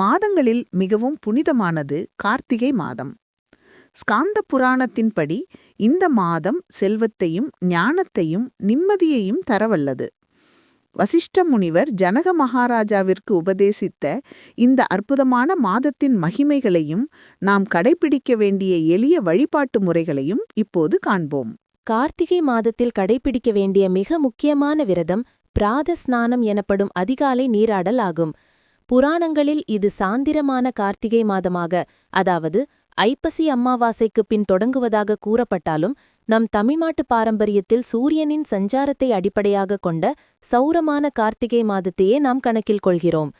மாதங்களில் மிகவும் புனிதமானது கார்த்திகை மாதம். ஸ்காந்த புராணத்தின்படி இந்த மாதம் செல்வத்தையும் ஞானத்தையும் நிம்மதியையும் தரவல்லது. வசிஷ்ட முனிவர் ஜனக மகாராஜாவிற்கு உபதேசித்த இந்த அற்புதமான மாதத்தின் மகிமைகளையும் நாம் கடைபிடிக்க வேண்டிய எளிய வழிபாட்டு முறைகளையும் இப்போது காண்போம். கார்த்திகை மாதத்தில் கடைபிடிக்க வேண்டிய மிக முக்கியமான விரதம் பிராத ஸ்நானம் எனப்படும் அதிகாலை நீராடல் ஆகும். புராணங்களில் இது சாந்திரமான கார்த்திகை மாதமாக அதாவது ஐப்பசி அம்மாவாசைக்குப் பின் தொடங்குவதாக கூறப்பட்டாலும் நம் தமிழ்நாட்டு பாரம்பரியத்தில் சூரியனின் சஞ்சாரத்தை அடிப்படையாகக் கொண்ட சௌரமான கார்த்திகை மாதத்தையே நாம் கணக்கில் கொள்கிறோம்.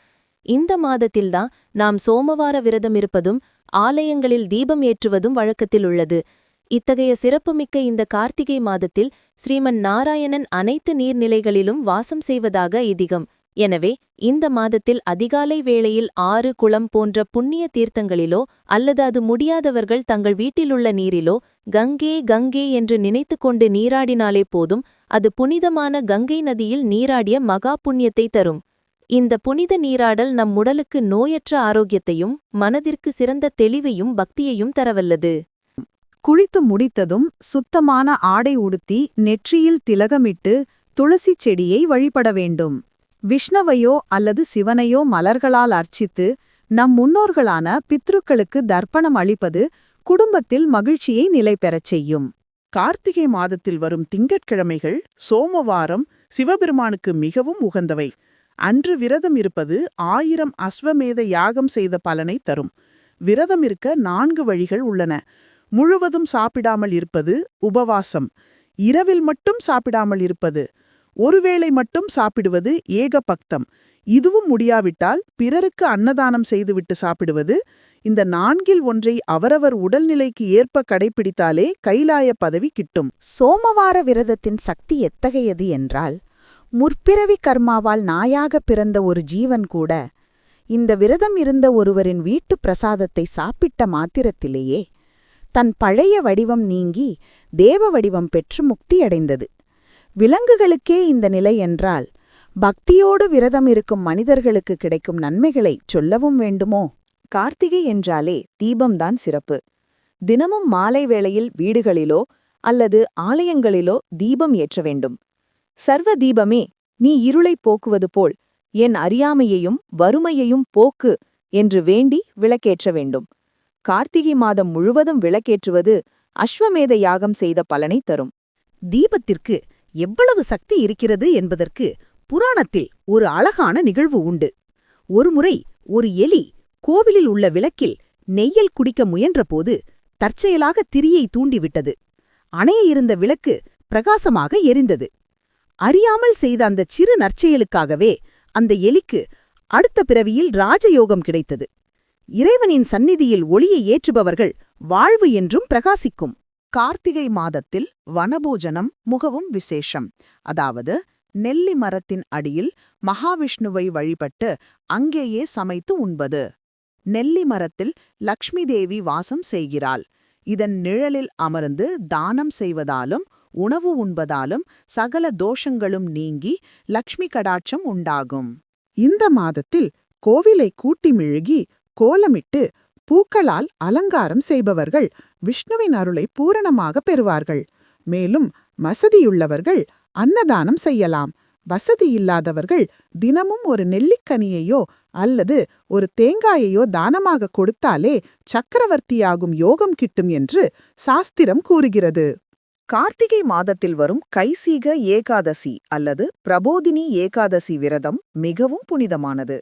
இந்த மாதத்தில்தான் நாம் சோமவார விரதம் இருப்பதும் ஆலயங்களில் தீபம் ஏற்றுவதும் வழக்கத்தில் உள்ளது. இத்தகைய சிறப்புமிக்க இந்த கார்த்திகை மாதத்தில் ஸ்ரீமன் நாராயணன் அனைத்து நீர்நிலைகளிலும் வாசம் செய்வதாக இதிகம் எனவே இந்த மாதத்தில் அதிகாலை வேளையில் ஆறு குளம் போன்ற புண்ணிய தீர்த்தங்களிலோ அல்லது அது முடியாதவர்கள் தங்கள் வீட்டிலுள்ள நீரிலோ கங்கே கங்கே என்று நினைத்து கொண்டு நீராடினாலே போதும் அது புனிதமான கங்கை நதியில் நீராடிய மகா புண்ணியத்தை தரும். இந்த புனித நீராடல் நம் உடலுக்கு நோயற்ற ஆரோக்கியத்தையும் மனதிற்கு சிறந்த தெளிவையும் பக்தியையும் தரவல்லது. குளித்து முடித்ததும் சுத்தமான ஆடை உடுத்தி நெற்றியில் திலகமிட்டு துளசி செடியை வழிபட வேண்டும். விஷ்ணவையோ அல்லது சிவனையோ மலர்களால் அர்ச்சித்து நம் முன்னோர்களான பித்ருக்களுக்கு தர்ப்பணம் அளிப்பது குடும்பத்தில் மகிழ்ச்சியை நிலைபெறச் செய்யும். கார்த்திகை மாதத்தில் வரும் திங்கட்கிழமைகள் சோமவாரம் சிவபெருமானுக்கு மிகவும் உகந்தவை. அன்று விரதம் இருப்பது ஆயிரம் அஸ்வமேத யாகம் செய்த பலனை தரும். விரதம் இருக்க நான்கு வழிகள் உள்ளன. முழுவதும் சாப்பிடாமல் இருப்பது உபவாசம். இரவில் மட்டும் சாப்பிடாமல் இருப்பது ஒருவேளை மட்டும் சாப்பிடுவது ஏகபக்தம் இதுவும் முடியாவிட்டால் பிறருக்கு அன்னதானம் செய்துவிட்டு சாப்பிடுவது இந்த நான்கில் ஒன்றை அவரவர் உடல்நிலைக்கு ஏற்ப கடைபிடித்தாலே கைலாய பதவி கிட்டும். சோமவார விரதத்தின் சக்தி எத்தகையது என்றால் முற்பிறவி கர்மாவால் நாயாக பிறந்த ஒரு ஜீவன் கூட இந்த விரதம் இருந்த ஒருவரின் வீட்டு பிரசாதத்தை சாப்பிட்ட மாத்திரத்திலேயே தன் பழைய வடிவம் நீங்கி தேவ வடிவம் பெற்று முக்தியடைந்தது. விலங்குகளுக்கே இந்த நிலை என்றால் பக்தியோடு விரதம் இருக்கும் மனிதர்களுக்கு கிடைக்கும் நன்மைகளை சொல்லவும் வேண்டுமோ? கார்த்திகை என்றாலே தீபம்தான் சிறப்பு. தினமும் மாலை வேளையில் வீடுகளிலோ அல்லது ஆலயங்களிலோ தீபம் ஏற்ற வேண்டும். சர்வ தீபமே நீ இருளைப் போக்குவது போல் என் அறியாமையையும் வறுமையையும் போக்கு என்று வேண்டி விளக்கேற்ற வேண்டும். கார்த்திகை மாதம் முழுவதும் விளக்கேற்றுவது அஸ்வமேத யாகம் செய்த பலனை தரும். தீபத்திற்கு எவ்வளவு சக்தி இருக்கிறது என்பதற்கு புராணத்தில் ஒரு அழகான நிகழ்வு உண்டு. ஒருமுறை ஒரு எலி கோவிலில் உள்ள விளக்கில் நெய்யல் குடிக்க முயன்றபோது தற்செயலாக திரியை தூண்டிவிட்டது. அணைய இருந்த விளக்கு பிரகாசமாக எரிந்தது. அறியாமல் செய்த அந்த சிறு நற்செயலுக்காகவே அந்த எலிக்கு அடுத்த பிறவியில் ராஜயோகம் கிடைத்தது. இறைவனின் சந்நிதியில் ஒளியை ஏற்றுபவர்கள் வாழ்வு என்றும் பிரகாசிக்கும். கார்த்திகை மாதத்தில் வனபோஜனம் மிகவும் விசேஷம். அதாவது நெல்லி மரத்தின் அடியில் மகாவிஷ்ணுவை வழிபட்டு அங்கேயே சமைத்து உண்பது. நெல்லி மரத்தில் லக்ஷ்மி தேவி வாசம் செய்கிறாள். இதன் நிழலில் அமர்ந்து தானம் செய்வதாலும் உணவு உண்பதாலும் சகல தோஷங்களும் நீங்கி லக்ஷ்மி கடாட்சம் உண்டாகும். இந்த மாதத்தில் கோவிலை கூட்டி மிழுகி கோலமிட்டு பூக்களால் அலங்காரம் செய்பவர்கள் விஷ்ணுவின் அருளை பூரணமாக பெறுவார்கள். மேலும் வசதியுள்ளவர்கள் அன்னதானம் செய்யலாம். வசதியில்லாதவர்கள் தினமும் ஒரு நெல்லிக்கனியையோ அல்லது ஒரு தேங்காயையோ தானமாக கொடுத்தாலே சக்கரவர்த்தியாகும் யோகம் கிட்டும் என்று சாஸ்திரம் கூறுகிறது. கார்த்திகை மாதத்தில் வரும் கைசீக ஏகாதசி அல்லது பிரபோதினி ஏகாதசி விரதம் மிகவும் புனிதமானது.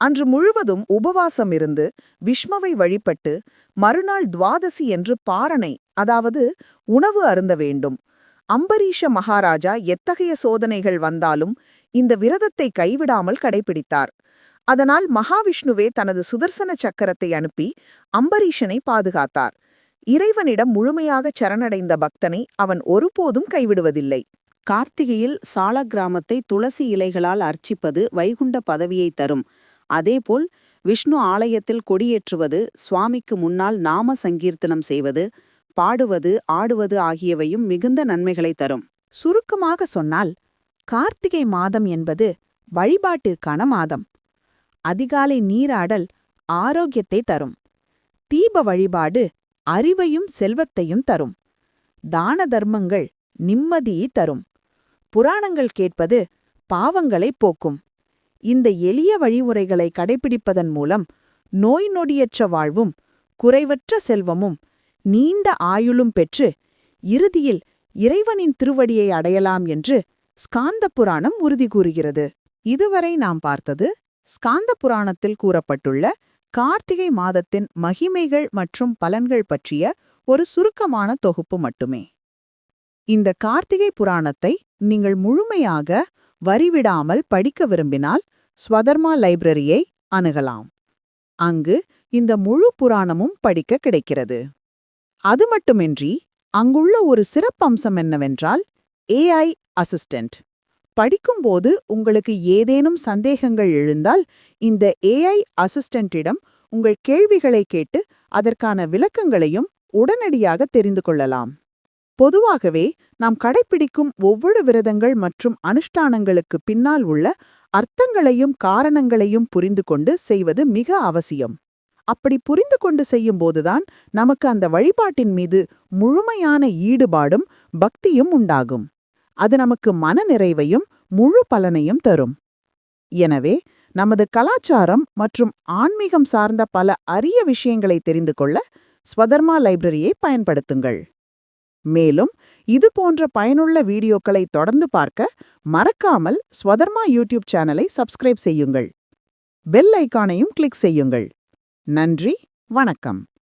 அன்று முழுவதும் உபவாசம் இருந்து விஷ்மவை வழிபட்டு மறுநாள் துவாதசி என்று பாரணை அதாவது உணவு அருந்த வேண்டும். அம்பரீஷ மகாராஜா எத்தகைய சோதனைகள் வந்தாலும் இந்த விரதத்தை கைவிடாமல் கடைபிடித்தார். அதனால் மகாவிஷ்ணுவே தனது சுதர்சன சக்கரத்தை அனுப்பி அம்பரீஷனை பாதுகாத்தார். இறைவனிடம் முழுமையாக சரணடைந்த பக்தனை அவன் ஒருபோதும் கைவிடுவதில்லை. கார்த்திகையில் சால கிராமத்தை துளசி இலைகளால் அர்ச்சிப்பது வைகுண்ட பதவியை தரும். அதேபோல் விஷ்ணு ஆலயத்தில் கொடியேற்றுவது சுவாமிக்கு முன்னால் நாம சங்கீர்த்தனம் செய்வது பாடுவது ஆடுவது ஆகியவையும் மிகுந்த நன்மைகளை தரும். சுருக்கமாக சொன்னால் கார்த்திகை மாதம் என்பது வழிபாட்டிற்கான மாதம். அதிகாலை நீராடல் ஆரோக்கியத்தை தரும். தீப வழிபாடு அறிவையும் செல்வத்தையும் தரும். தான தர்மங்கள் நிம்மதியை தரும். புராணங்கள் கேட்பது பாவங்களை போக்கும். இந்த எளிய வழிமுறைகளை கடைபிடிப்பதன் மூலம் நோய் நொடியற்ற வாழ்வும் குறைவற்ற செல்வமும் நீண்ட ஆயுளும் பெற்று இறுதியில் இறைவனின் திருவடியை அடையலாம் என்று ஸ்காந்த புராணம் உறுதி கூறுகிறது. இதுவரை நாம் பார்த்தது ஸ்காந்த புராணத்தில் கூறப்பட்டுள்ள கார்த்திகை மாதத்தின் மகிமைகள் மற்றும் பலன்கள் பற்றிய ஒரு சுருக்கமான தொகுப்பு மட்டுமே. இந்த கார்த்திகை புராணத்தை நீங்கள் முழுமையாக வரிவிடாமல் படிக்க விரும்பினால் ஸ்வதர்மா லைப்ரரியை அணுகலாம். அங்கு இந்த முழு புராணமும் படிக்க கிடைக்கிறது. அது மட்டுமின்றி அங்குள்ள ஒரு சிறப்பம்சம் என்னவென்றால் ஏஐ அசிஸ்டன்ட் படிக்கும்போது உங்களுக்கு ஏதேனும் சந்தேகங்கள் எழுந்தால் இந்த ஏஐ அசிஸ்டண்டிடம் உங்கள் கேள்விகளை கேட்டு அதற்கான விளக்கங்களையும் உடனடியாக தெரிந்து கொள்ளலாம். பொதுவாகவே நாம் கடைப்பிடிக்கும் ஒவ்வொரு விரதங்கள் மற்றும் அனுஷ்டானங்களுக்கு பின்னால் உள்ள அர்த்தங்களையும் காரணங்களையும் புரிந்து கொண்டு செய்வது மிக அவசியம். அப்படி புரிந்து கொண்டு செய்யும்போதுதான் நமக்கு அந்த வழிபாட்டின் மீது முழுமையான ஈடுபாடும் பக்தியும் உண்டாகும். அது நமக்கு மன நிறைவையும் முழு பலனையும் தரும். எனவே நமது கலாச்சாரம் மற்றும் ஆன்மீகம் சார்ந்த பல அரிய விஷயங்களை தெரிந்து கொள்ள ஸ்வதர்மா லைப்ரரியை பயன்படுத்துங்கள். மேலும் இது போன்ற பயனுள்ள வீடியோக்களை தொடர்ந்து பார்க்க மறக்காமல் ஸ்வதர்மா யூடியூப் சேனலை சப்ஸ்கிரைப் செய்யுங்கள். பெல் ஐக்கானையும் கிளிக் செய்யுங்கள். நன்றி வணக்கம்.